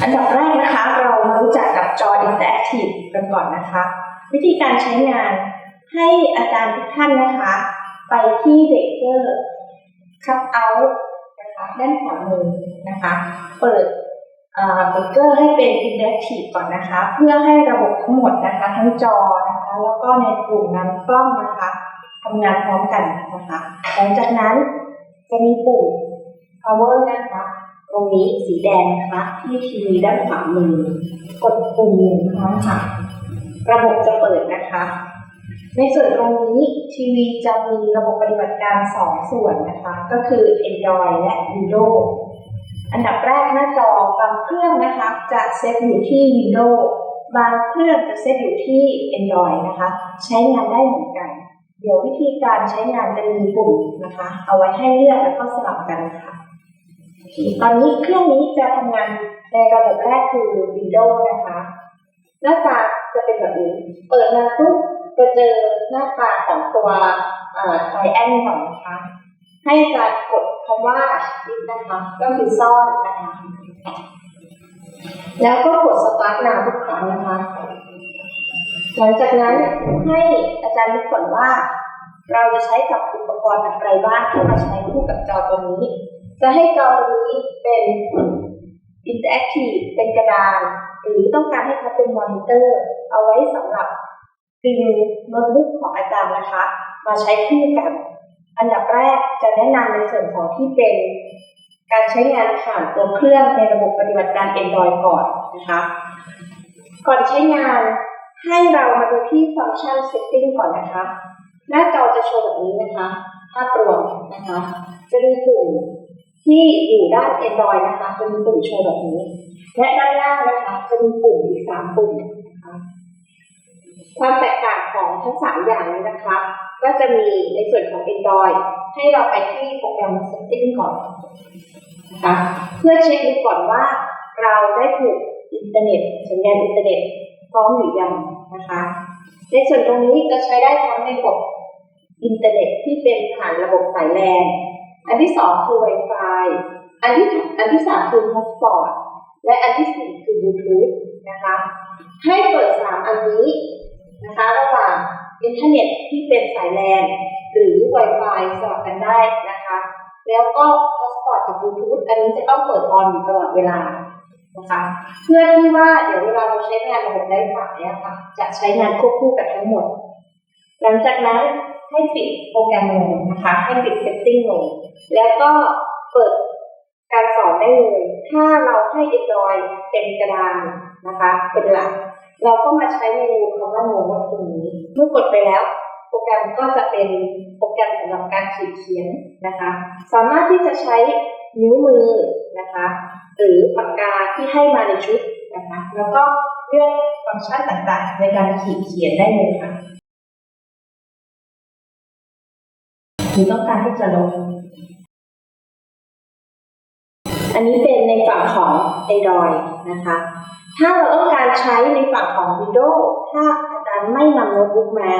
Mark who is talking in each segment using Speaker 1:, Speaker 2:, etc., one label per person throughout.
Speaker 1: อันดับแรกนะคะ เรามารู้จักกับจอ Interactive กันก่อนนะคะ วิธีการใช้งานให้อาจารย์ทุกท่านนะคะ ไปที่เบเกอร์คัทเอาท์นะคะด้านขวามือนะคะ เปิดเบเกอร์ให้เป็น Interactive ก่อนนะคะ เพื่อให้ระบบทั้งหมดนะคะ ทั้งจอนะคะ แล้วก็ในกลุ่มนั้นกล้องนะคะทำงานพร้อมกันนะคะ หลังจากนั้นจะมีปุ่ม power นะคะ ตรงนี้สีแดงนะคะที่ทีวีด้านขวามือกดปุ่มหนึ่งครั้งค่ะ ระบบจะเปิดนะคะ ในส่วนตรงนี้ทีวีจะมีระบบปฏิบัติการสองส่วนนะคะ ก็คือ Android และ Windows อันดับแรกหน้าจอบางเครื่องนะคะ จะเซตอยู่ที่ Windows บางเครื่องจะเซตอยู่ที่ Android นะคะ ใช้งานได้เหมือนกัน เดี๋ยววิธีการใช้งานจะมีปุ่มนะคะ เอาไว้ให้เลือกแล้วก็สลับกันค่ะ ตอนนี้เครื่องนี้จะทำงานในระบบแรกคือ Windows นะคะ หน้าตาจะเป็นแบบนี้ เปิดมาปุ๊บจะเจอหน้าตาของตัวไทแอนก่อนนะคะ ให้การกดคำว่าชิปนะคะ ก็คือซ่อนนะคะ แล้วก็กดสตาร์ทนาทุกครั้งนะคะ หลังจากนั้นให้อาจารย์นึกก่อนว่า เราจะใช้กับอุปกรณ์อะไรบ้างที่มาใช้คู่กับจอตัวนี้ จะให้จอตัวนี้เป็น interactive เป็นกระดานหรือต้องการให้เขาเป็นมอนิเตอร์ เอาไว้สำหรับดึงโน้ตบุ๊กของอาจารย์นะคะ มาใช้คู่กัน อันดับแรกจะแนะนำในส่วนของที่เป็นการใช้งานผ่านตัวเครื่องในระบบปฏิบัติการ Android ก่อนนะคะ ก่อนใช้งานให้เรามาดูที่ฟังก์ชัน setting ก่อนนะคะ หน้าจอจะโชว์แบบนี้นะคะ ภาพรวมนะคะ จะมีปุ่ม ที่อยู่ด้าน Android นะคะจะมีปุ่มโชว์แบบนี้ และด้านล่างนะคะจะมีปุ่มอีกสามปุ่มนะคะความแตกต่างของทั้งสามอย่างนี้นะคะ ก็จะมีในส่วนของ Android ให้เราไปที่โปรแกรม Setting ก่อนนะคะเพื่อเช็คดูก่อนว่าเราได้ผูกอินเทอร์เน็ตสัญญาณอินเทอร์เน็ตพร้อมหรือยังนะคะ ในส่วนตรงนี้จะใช้ได้ทั้งในระบบอินเทอร์เน็ตที่เป็นผ่านระบบสายแลน อันที่สองคือ Wi-Fi อันที่อันที่สามคือ Hotspot และอันที่สี่คือ Bluetooth นะคะ ให้เปิดสามอันนี้นะคะระหว่างอินเทอร์เน็ตที่เป็นสายแลนหรือ Wi-Fi สลับกันได้นะคะ แล้วก็ Hotspot กับ Bluetooth อันนี้จะต้องเปิดออนอยู่ตลอดเวลานะคะเพื่อที่ว่าเดี๋ยวเวลาเราใช้งานระบบไร้สายเนี่ยค่ะจะใช้งานควบคู่กันทั้งหมด หลังจากนั้น ให้ปิดโปรแกรมลงนะคะ ให้ปิด setting ลง แล้วก็เปิดการสอนได้เลย ถ้าเราให้ Android เป็นกระดานนะคะ เป็นหลัก เราก็มาใช้เมนูคำว่าโน้ตตรงนี้ เมื่อกดไปแล้วโปรแกรมก็จะเป็นโปรแกรมสำหรับการขีดเขียนนะคะ สามารถที่จะใช้นิ้วมือนะคะ หรือปากกาที่ให้มาในชุดนะคะ แล้วก็เลือกฟังก์ชันต่างๆ ในการขีดเขียนได้เลยค่ะ หรือต้องการที่จะลงอันนี้เป็นในฝั่งของ Android นะคะ ถ้าเราต้องการใช้ในฝั่งของ Windows ถ้าอาจารย์ไม่นำโน้ตบุ๊กมา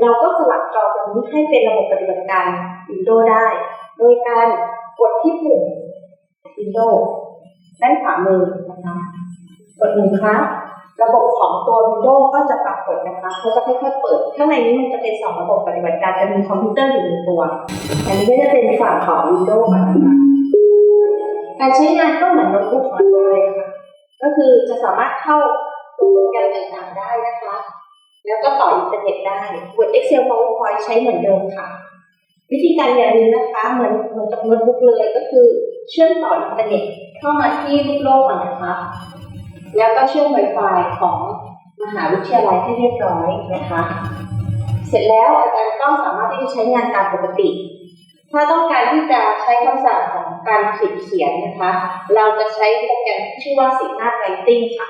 Speaker 1: เราก็สลับจอตรงนี้ให้เป็นระบบปฏิบัติการ Windows ได้ โดยการกดที่ปุ่ม Windows ด้านขวามือนะคะ กดหนึ่งครั้ง ระบบของตัว Windows ก็จะปรากฏนะคะเขาจะค่อยๆเปิด ข้างในนี้มันจะเป็นสองระบบปฏิบัติการจะมีคอมพิวเตอร์อยู่ในตัว อันนี้ก็จะเป็นฝั่งของ Windows ก่อนะคะการใช้งานก็เหมือนโน้ตบุ๊กของเราเลยค่ะ ก็คือจะสามารถเข้าโปรแกรมต่างๆได้นะคะ แล้วก็ต่ออินเทอร์เน็ตได้ Word Excel PowerPoint ใช้เหมือนเดิมค่ะ วิธีการอย่างนี้นะคะ เหมือนเหมือนกับโน้ตบุ๊กเลยก็คือเชื่อมต่ออินเทอร์เน็ตเข้ามาที่ลูกโลกก่อนนะคะ แล้วก็เชื่อมไวไฟของมหาวิทยาลัยให้เรียบร้อยนะคะ เสร็จแล้วอาจารย์ก็สามารถที่จะใช้งานตามปกติ ถ้าต้องการที่จะใช้คำสั่งของการขีดเขียนนะคะ เราจะใช้โปรแกรมที่ชื่อว่า Sigma Writing ค่ะ